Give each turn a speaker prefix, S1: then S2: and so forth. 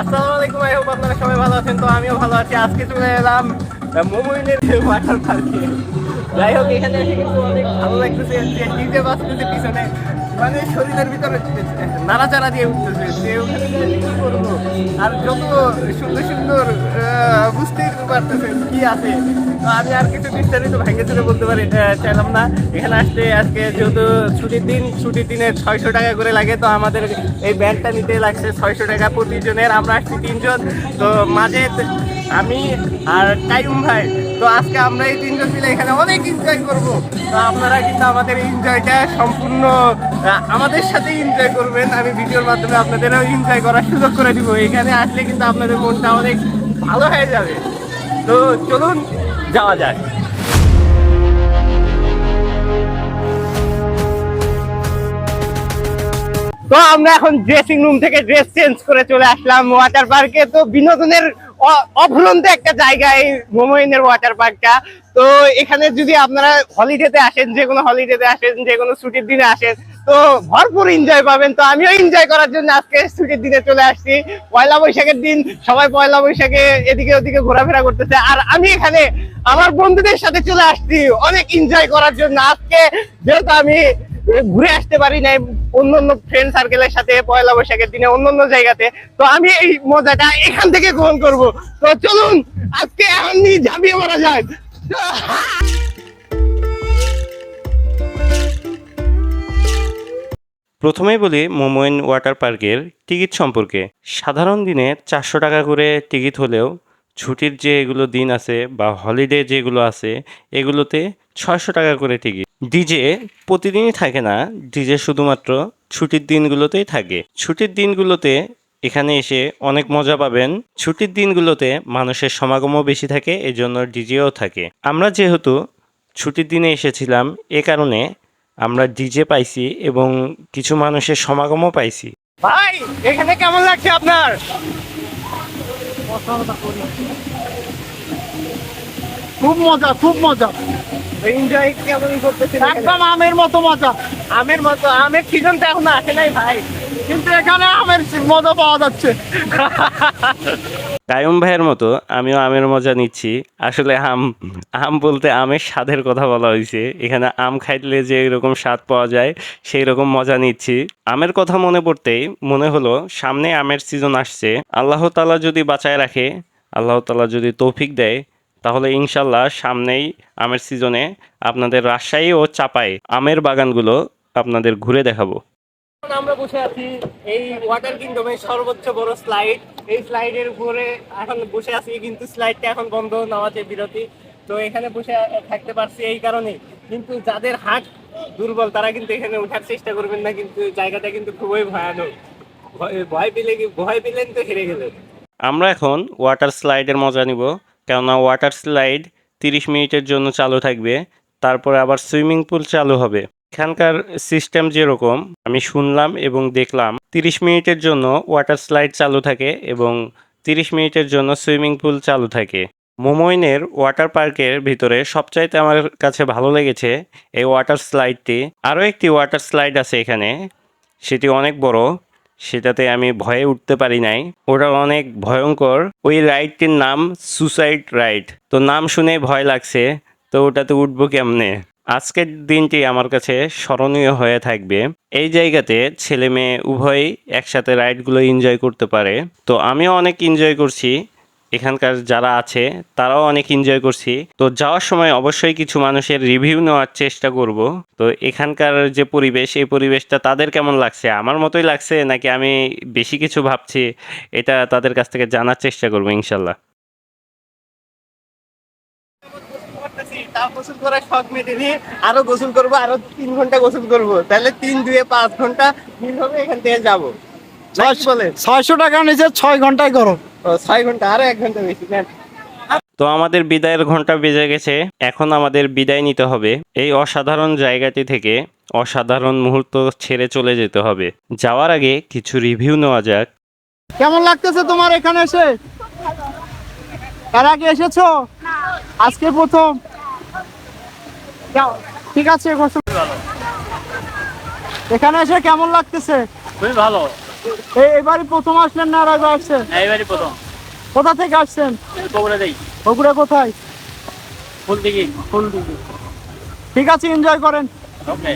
S1: আসসালামু আলাইকুম I hope আপনারা সবাই ভালো আছেন। তো আমিও ভালো আছি। আজকে চলে এলাম মোমইনের ওয়াটার পার্কে। যাই হোক, এখানে এসে কিন্তু অনেক ভালো লাগতেছে। যে ডিজে পিছনে মানে শরীরের ভিতরে নাড়াচাড়া দিয়ে উঠতেছে যে ওখানে আর যত সুন্দর সুন্দর বুঝতেই পারতেছে কি আছে। তো আমি আর কিছু বিস্তারিত ভেঙে চুরে বলতে পারি চাইলাম না। এখানে আসতে আজকে যেহেতু ছুটির দিন, ছুটির দিনে ছয়শো টাকা করে লাগে, তো আমাদের এই ব্যাগটা নিতে লাগছে ছয়শো টাকা প্রতিজনের। আমরা আসছি তিনজন, তো মাঝে আমি আর কাইম ভাই। তো আজকে আমরা এই তিনজন মিলে এখানে অনেক এনজয় করব। তো আপনারা কিন্তু আমাদের এনজয়টা সম্পূর্ণ আমাদের সাথে এনজয় করবেন। আমি ভিডিওর মাধ্যমে আপনাদেরও এনজয় করার সুযোগ করে দিব। এখানে আসলে কিন্তু আপনাদের মনটা অনেক ভালো হয়ে যাবে। তো চলুন, যাওয়া যাক। তো আমরা এখন ড্রেসিং রুম থেকে ড্রেস চেঞ্জ করে চলে আসলাম ওয়াটার পার্কে তো বিনোদনের অফুরন্ত একটা জায়গা এই মোমোইনের ওয়াটার পার্কটা। তো এখানে যদি আপনারা হলিডেতে আসেন, যে কোনো হলিডেতে আসেন, যে কোনো ছুটির দিনে আসেন, তো ভরপুর এনজয় পাবেন। তো আমিও এনজয় করার জন্য আজকে ছুটির দিনে চলে আসছি। পয়লা বৈশাখের দিন সবাই পয়লা বৈশাখে এদিকে ওদিকে ঘোরাফেরা করতেছে। আর আমি এখানে আমার বন্ধুদের সাথে চলে আসছি। অনেক এনজয় করার জন্য। আজকে যেহেতু আমি ঘুরে আসতে পারি নাই অন্য অন্য ফ্রেন্ড সার্কেলের সাথে পয়লা বৈশাখের দিনে অন্য অন্য জায়গাতে। তো আমি এই মজাটা এখান থেকে গ্রহণ করব। তো চলুন, আজকে এখন ঝাঁপিয়ে মারা যায়।
S2: প্রথমেই বলি মোমোইন ওয়াটার পার্কের টিকিট সম্পর্কে। সাধারণ দিনে চারশো টাকা করে টিকিট হলেও ছুটির যে এগুলো দিন আছে বা হলিডে যেগুলো আছে, এগুলোতে ছয়শো টাকা করে টিকিট। ডিজে প্রতিদিনই থাকে না। ডিজে শুধুমাত্র ছুটির দিনগুলোতেই থাকে। ছুটির দিনগুলোতে এখানে এসে অনেক মজা পাবেন। ছুটির দিনগুলোতে মানুষের সমাগমও বেশি থাকে এজন্য ডিজেও থাকে। আমরা যেহেতু ছুটির দিনে এসেছিলাম এ কারণে আমরা ডিজে পাইছি এবং কিছু মানুষের সমাগমও পাইছি।
S1: ভাই এখানে কেমন লাগছে আপনার?
S3: খুব মজা খুব মজা।
S1: এনজয় কেমন করতেছেন
S3: একদম আমের মতো মজা।
S1: আমের মতো আমের সিজন তো এখন আসে নাই ভাই।
S3: কিন্তু এখানে আমের মজা পাওয়া যাচ্ছে।
S2: কায়ুম ভাইয়ের মতো আমিও আমের মজা নিচ্ছি। আসলে আম আম বলতে আমের স্বাদের কথা বলা হয়েছে। এখানে আম খাইলে যে এরকম স্বাদ পাওয়া যায় সেই রকম মজা নিচ্ছি। আমের কথা মনে পড়তেই মনে হলো সামনে আমের সিজন আসছে। আল্লাহ তালা যদি বাঁচায় রাখে আল্লাহ তালা যদি তৌফিক দেয় তাহলে ইনশাল্লাহ সামনেই আমের সিজনে আপনাদের রাজশাহী ও চাপাই আমের বাগানগুলো আপনাদের ঘুরে দেখাবো।
S1: আমরা বসে আছি এই ওয়াটার কিংডমের সর্বোচ্চ বড় স্লাইড এই স্লাইডের উপরে এখন বসে আছি কিন্তু স্লাইডটা এখন বন্ধ বিরতি। তো এখানে বসে থাকতে পারছি এই কারণে কিন্তু যাদের হাট দুর্বল তারা কিন্তু এখানে ওঠার চেষ্টা করবেন না কিন্তু জায়গাটা কিন্তু খুবই ভয়ানক। ভয়- ভয় পেলে কি ভয় পেলেন তো হেরে গেলেন।
S2: আমরা এখন ওয়াটার স্লাইডের মজা নিব। কেননা ওয়াটার স্লাইড তিরিশ মিনিটের জন্য চালু থাকবে, তারপরে আবার সুইমিং পুল চালু হবে। এখানকার সিস্টেম যেরকম, আমি শুনলাম এবং দেখলাম, তিরিশ মিনিটের জন্য ওয়াটার স্লাইড চালু থাকে এবং তিরিশ মিনিটের জন্য সুইমিং পুল চালু থাকে। মোমোইনের ওয়াটার পার্কের ভিতরে সবচাইতে আমার কাছে ভালো লেগেছে এই ওয়াটার স্লাইডটি আরও একটি ওয়াটার স্লাইড আছে এখানে, সেটি অনেক বড়। সেটাতে আমি ভয়ে উঠতে পারি নাই। ওটা অনেক ভয়ঙ্কর। ওই রাইডটির নাম সুসাইড রাইড। তো নাম শুনে ভয় লাগছে, তো ওটাতে উঠবো কেমনে? আজকের দিনটি আমার কাছে স্মরণীয় হয়ে থাকবে। এই জায়গাতে ছেলে মেয়ে উভয়ই একসাথে রাইডগুলো এনজয় করতে পারে। তো আমিও অনেক এনজয় করছি। এখানকার যারা আছে তারাও অনেক এনজয় করছি। তো যাওয়ার সময় অবশ্যই কিছু মানুষের রিভিউ নেওয়ার চেষ্টা করব। তো এখানকার যে পরিবেশ এই পরিবেশটা তাদের কেমন লাগছে? আমার মতোই লাগছে নাকি আমি বেশি কিছু ভাবছি? এটা তাদের কাছ থেকে জানার চেষ্টা করব ইনশাল্লাহ।
S1: গোসল করার শখ মেটেনি। আরও গোসল করব আরও তিন ঘণ্টা গোসল করব। তাহলে তিন দুয়ে পাঁচ ঘণ্টা মিল হবে এখান থেকে যাব।
S3: ছয়শো টাকা নিচে ছয় ঘন্টায় করো
S1: ও, ছয় ঘণ্টা আরও এক ঘণ্টা বেশি নেন।
S2: তো আমাদের বিদায়ের ঘণ্টা বেজে গেছে এখন আমাদের বিদায় নিতে হবে। এই অসাধারণ জায়গাটি থেকে অসাধারণ মুহূর্ত ছেড়ে চলে যেতে হবে। যাওয়ার আগে কিছু রিভিউ নেওয়া যাক।
S3: কেমন লাগতেছে তোমার এখানে এসে? এর আগে এসেছ? আজকে প্রথম। ঠিক আছে এখানে এসে কেমন লাগতেছে?
S1: খুবই ভালো।
S3: এই এবারই প্রথম আসলেন না আর আসছেন?
S4: এইবারই প্রথম।
S3: কোথা থেকে আসছেন?
S4: বগুড়া দেই।
S3: বগুড়া কোথায়?
S4: ফুল দিঘি
S3: ফুলদিঘি। ঠিক আছে এনজয় করেন।
S4: ওকে